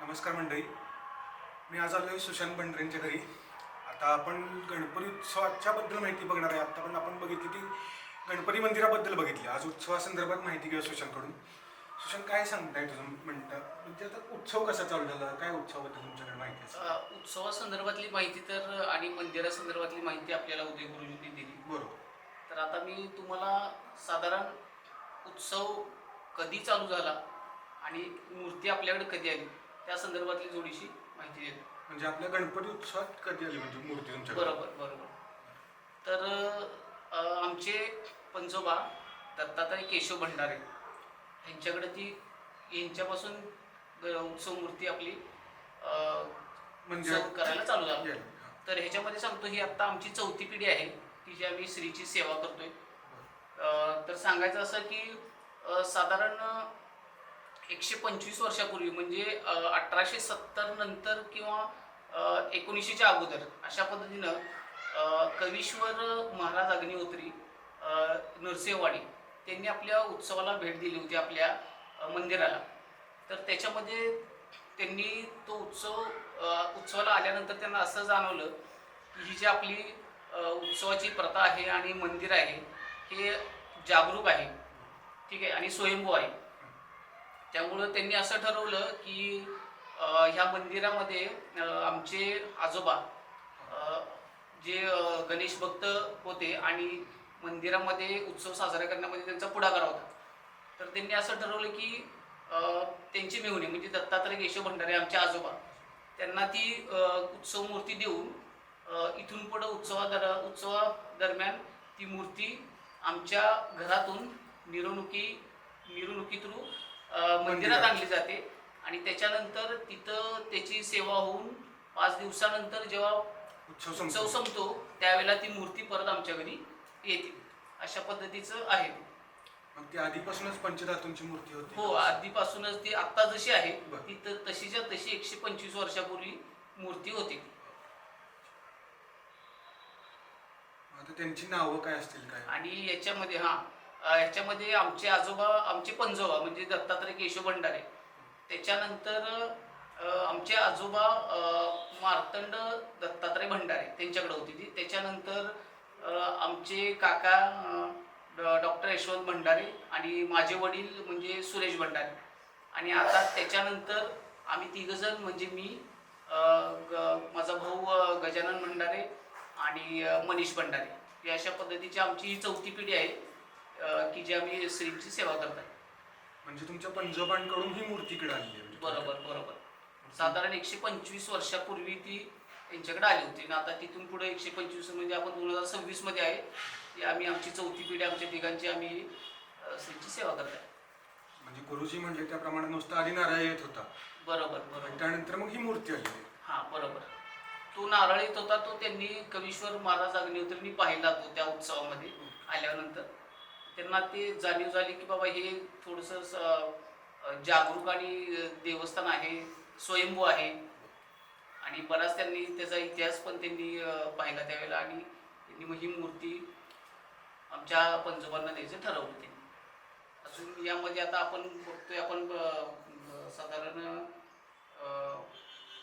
नमस्कार मंडळी. मी आज आलो आहे सुशांत बंडरेंच्या घरी. आता आपण गणपती उत्सवाच्या बद्दल माहिती बघणार आहे. आता पण आपण बघितली की गणपती मंदिराबद्दल बघितली. आज उत्सवासंदर्भात माहिती घेऊ सुशांतकडून. सुशांत काय सांगताय तुझं म्हणतं? म्हणजे आता उत्सव कसा चालू झाला? काय उत्सवाबद्दल तुमच्याकडे माहिती अ, उत्सवासंदर्भातली माहिती तर आणि मंदिरासंदर्भातली माहिती आपल्याला उदय गुरुजींनी दिली. बरोबर. तर आता मी तुम्हाला साधारण उत्सव कधी चालू झाला? आणि मूर्ती आपल्याकडे कधी आली? त्या संदर्भातली थोडीशी माहिती देतो. म्हणजे आपल्या गणपती उत्सवात कधी आली म्हणजे मूर्ती तुमच्याकडे? बरोबर बरोबर. तर अ, आमचे पंजोबा दत्तात्रय केशव भंडारे यांच्याकडे ती यांच्यापासून ग- उत्सव मूर्ती आपली अ, म्हणजे उत्सव करायला चालू झाला. हा. तर ह्याच्यामध्ये सांगतो ही आता आमची चौथी पिढी आहे की जी आम्ही श्रीची सेवा करतोय. अं, तर सांगायचं असं की अं, साधारण एकशे पंचवीस वर्षापूर्वी म्हणजे अठराशे सत्तर नंतर किंवा एकोणीसशेच्या अगोदर अशा पद्धतीनं कवीश्वर महाराज अग्निहोत्री नरसिंहवाडी त्यांनी आपल्या उत्सवाला भेट दिली होती आपल्या मंदिराला. तर त्याच्यामध्ये त्यांनी तो उत्सव उत्सवाला आल्यानंतर त्यांना असं जाणवलं की ही जी आपली उत्सवाची प्रथा आहे आणि मंदिर आहे हे जागरूक आहे. ठीक आहे? आणि स्वयंभू आहे. त्यामुळं त्यांनी असं ठरवलं की ह्या मंदिरामध्ये आमचे आजोबा जे गणेश भक्त होते आणि मंदिरामध्ये उत्सव साजरा करण्यामध्ये त्यांचा पुढाकार होता. तर त्यांनी असं ठरवलं की त्यांची मेहुणी म्हणजे दत्तात्रय केशव भंडारे आमचे आजोबा त्यांना ती उत्सव मूर्ती देऊन इथून पुढं उत्सवा दर उत्सवादरम्यान ती मूर्ती आमच्या घरातून मिरवणुकी मिरवणुकी थ्रू मंदिरात आणली जाते. आणि त्याच्यानंतर तिथं त्याची सेवा होऊन पाच दिवसानंतर जेव्हा उत्सव संपतो. त्यावेळेला ती मूर्ती परत आमच्या घरी येते. अशा पद्धतीचं आहे. मग ती आधीपासूनच पंचधातूंची मूर्ती होती हो आधीपासूनच ती आत्ता जशी आहे. ती तर तशीच्या तशी एकशे पंचवीस वर्षापूर्वी मूर्ती होती. आता त्यांची नावं काय असतील काय? आणि याच्यामध्ये हा. ह्याच्यामध्ये याच्यामध्ये आमचे आजोबा आमचे पंजोबा म्हणजे दत्तात्रय केशव भंडारे. त्याच्यानंतर आमचे आजोबा मार्तंड दत्तात्रय भंडारे त्यांच्याकडे होती ती. त्याच्यानंतर आमचे काका डॉक्टर यशवंत भंडारे आणि माझे वडील म्हणजे सुरेश भंडारे. आणि आता त्याच्यानंतर आम्ही तिघजण म्हणजे मी ग- माझा भाऊ गजानन भंडारे आणि मनीष भंडारे. ही अशा पद्धतीची आमची ही चौथी पिढी आहे. की जी आम्ही श्रींची सेवा करत आहे म्हणजे तुमच्या पंजोबांकडून ही मूर्ती इकडे आली आहे म्हणजे बरोबर बरोबर. साधारण एकशे पंचवीस वर्षापूर्वी ती त्यांच्याकडे आली होती. आणि आता तिथून पुढे एकशे पंचवीस म्हणजे आपण दोन हजार सव्वीसमध्ये आहे. ती आम्ही आमची चौथी पिढी आमच्या तिघांची आम्ही श्रींची सेवा करत आहे म्हणजे गुरुजी म्हणले त्याप्रमाणे नुसता आधी नारळ येत होता. बरोबर बरोबर. त्यानंतर मग ही मूर्ती आली. आहे. हा बरोबर. तो नारळ येत होता तो त्यांनी कवीश्वर महाराज अग्निहोत्रींनी पाहिला तो त्या उत्सवामध्ये आल्यानंतर. त्यांना ते जाणीव झाली की बाबा हे थोडंसं जागरूक आणि देवस्थान आहे स्वयंभू आहे. आणि बराच त्यांनी त्याचा इतिहास पण त्यांनी पाहिला त्यावेळेला आणि त्यांनी मग ही मूर्ती आमच्या पंजोबांना द्यायचं ठरवलं त्यांनी. अजून यामध्ये आता आपण बघतोय आपण साधारण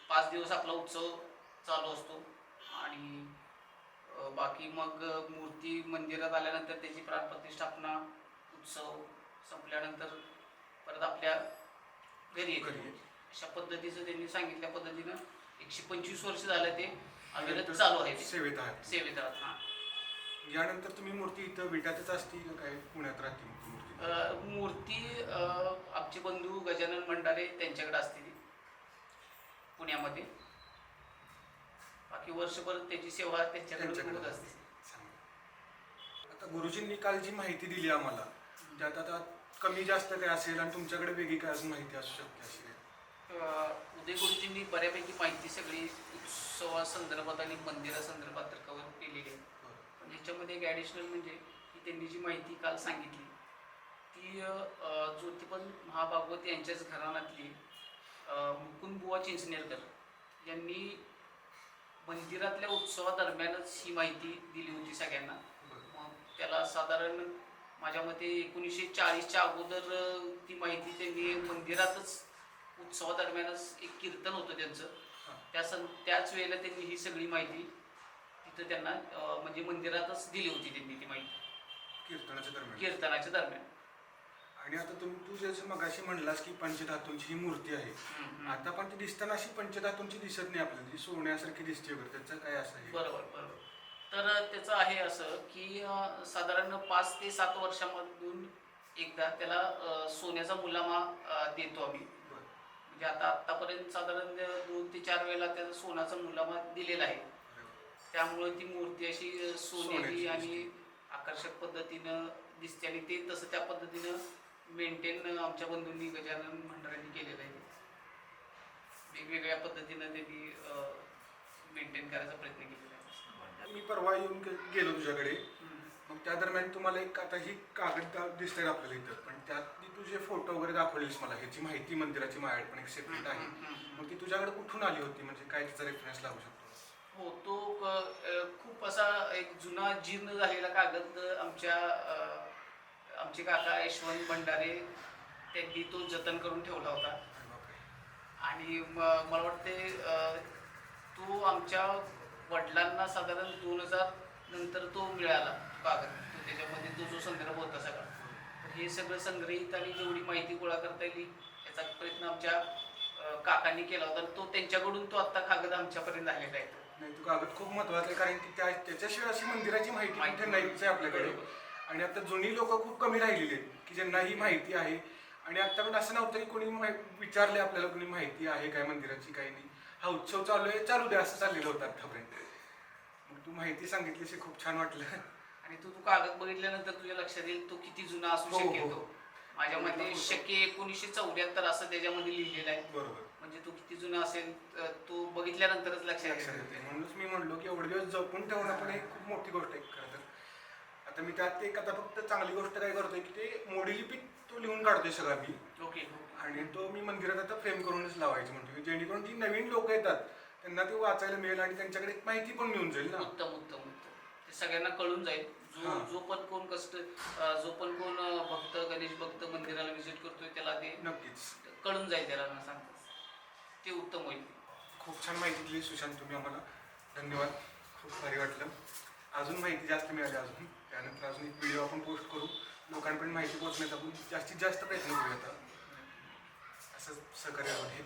पाच दिवस आपला उत्सव चालू असतो. आणि बाकी मग मूर्ती मंदिरात आल्यानंतर त्याची प्राणप्रतिष्ठापना उत्सव संपल्यानंतर परत आपल्या घरी येते. अशा पद्धतीचं त्यांनी सांगितल्या पद्धतीनं एकशे पंचवीस वर्ष झालं ते अविरत चालू आहे. सेवेत सेवेत राहत हा. यानंतर तुम्ही मूर्ती इथं विटातच असती का काय? पुण्यात राहते मूर्ती? आमचे बंधू गजानन भंडारे त्यांच्याकडे असते ती पुण्यामध्ये. बाकी वर्षभर त्याची सेवा त्यांच्याकडे होत असते. आता गुरुजींनी काल जी माहिती दिली आम्हाला त्यात आता कमी जास्त काय असेल आणि तुमच्याकडे वेगळी काय अजून माहिती असू शकते अशी? काय? अ, उदय गुरुजींनी बऱ्यापैकी माहिती सगळी उत्सवासंदर्भात आणि मंदिरासंदर्भात तर कव्हर केलेली आहे. पण ह्याच्यामध्ये एक ॲडिशनल म्हणजे की त्यांनी जी माहिती काल सांगितली ती अ, ज्योतिबन महाभागवत यांच्याच घराण्यातली मुकुंद बुवा चिंचनेरकर यांनी मंदिरातल्या उत्सवादरम्यानच ही माहिती दिली होती सगळ्यांना. मग त्याला साधारण माझ्या मते एकोणीसशे चाळीसच्या अगोदर ती माहिती त्यांनी मंदिरातच उत्सवादरम्यानच एक कीर्तन होतं त्यांचं. त्या सं त्याच वेळेला त्यांनी ही सगळी माहिती तिथं त्यांना म्हणजे मंदिरातच दिली होती त्यांनी ती माहिती. कीर्तनाच्या दरम्यान. कीर्तनाच्या दरम्यान. आणि आता तुम्ही तू जसं मगाशी म्हणलास की पंचधातूंची ही मूर्ती आहे. आता पण ती दिसताना अशी पंचधातूंची दिसत नाही आपल्याला ती सोन्यासारखी दिसते वगैरे. त्याचं काय असं आहे? बरोबर बरोबर. तर त्याचं आहे असं की साधारण पाच ते सात वर्षामधून एकदा त्याला सोन्याचा मुलामा देतो आम्ही. म्हणजे आता आतापर्यंत साधारण दोन ते चार वेळेला त्याचा सोन्याचा मुलामा दिलेला आहे. त्यामुळे ती मूर्ती अशी सोनेरी सोन्याची आणि आकर्षक पद्धतीनं दिसते आणि ते तसं त्या पद्धतीनं मेंटेन आमच्या बंधूंनी गजानन भंडाऱ्यांनी केलेलं आहे. वेगवेगळ्या पद्धतीनं त्यांनी मेंटेन करायचा प्रयत्न केलेला आहे. मी परवा येऊन गेलो तुझ्याकडे. मग त्या दरम्यान तुम्हाला एक आता ही कागद दिसतात आपल्याला इथं पण त्यात तुझे फोटो वगैरे दाखवलेस मला. ह्याची माहिती मंदिराची माझ्याकडे पण एक सेपरेट आहे. मग ती तुझ्याकडे कुठून आली होती? म्हणजे काय तिचा रेफरन्स लागू शकतो? हो तो खूप असा एक जुना जीर्ण झालेला कागद आमच्या आमचे काका यशवंत भंडारे त्यांनी तो जतन करून ठेवला होता. आणि मला वाटते तो आमच्या वडिलांना साधारण दोन हजार नंतर तो मिळाला कागद तो त्याच्यामध्ये तो जो संदर्भ होता सगळा. तर हे सगळं संग्रहित आणि जेवढी माहिती गोळा करता येईल याचा प्रयत्न आमच्या काकांनी केला होता. तो त्यांच्याकडून तो आत्ता कागद आमच्यापर्यंत आलेला आहे. नाही तो कागद खूप महत्त्वाचा आहे कारण की त्या त्याच्याशिवाय अशी मंदिराची माहिती आहे आपल्याकडे. आणि आता जुनी लोक खूप कमी राहिलेली आहेत की ज्यांना ही माहिती आहे. आणि आता पण असं नव्हतं की कोणी विचारले आपल्याला कोणी माहिती आहे काय मंदिराची काही नाही. हा उत्सव चालू आहे चालू द्या असं चाललेलं होतं आतापर्यंत मग तू माहिती सांगितलीस हे खूप छान वाटलं. आणि तू तू कागद बघितल्यानंतर तुझ्या लक्षात येईल तो किती जुना असू हो, हो. शकेल माझ्या मते शक्य एकोणीसशे चौऱ्याहत्तर असं त्याच्यामध्ये लिहिलेलं आहे. बरोबर. म्हणजे तो किती जुना असेल तो बघितल्यानंतरच लक्षात लक्षात येईल येते. म्हणूनच मी म्हणलो की एवढे दिवस जपून ठेवणं पण एक खूप मोठी गोष्ट आहे खरं तर. आता मी त्यात एक आता फक्त चांगली गोष्ट काय करतोय की ते मोडी लिपीत तो लिहून काढतोय सगळा मी. ओके. आणि तो मी मंदिरात आता फ्रेम करूनच लावायचं म्हणतो की जेणेकरून जी नवीन लोक येतात त्यांना ते वाचायला मिळेल आणि त्यांच्याकडे एक माहिती पण मिळून जाईल ना. उत्तम उत्तम उत्तम. ते सगळ्यांना कळून जाईल. जो हा. जो पण कोण कष्ट अ, जो पण कोण अ, भक्त गणेश भक्त मंदिराला व्हिजिट करतोय त्याला ते नक्कीच. कळून जाईल त्याला न सांगताच ते उत्तम होईल. खूप छान माहिती दिली सुशांत तुम्ही आम्हाला. धन्यवाद. खूप भारी वाटलं. अजून माहिती जास्त मिळाली अजून. त्यानंतर अजून एक व्हिडिओ आपण पोस्ट करू. लोकांपर्यंत माहिती पोहोचण्याचा आपण जास्तीत जास्त प्रयत्न करूया आता असं सहकार्य आहे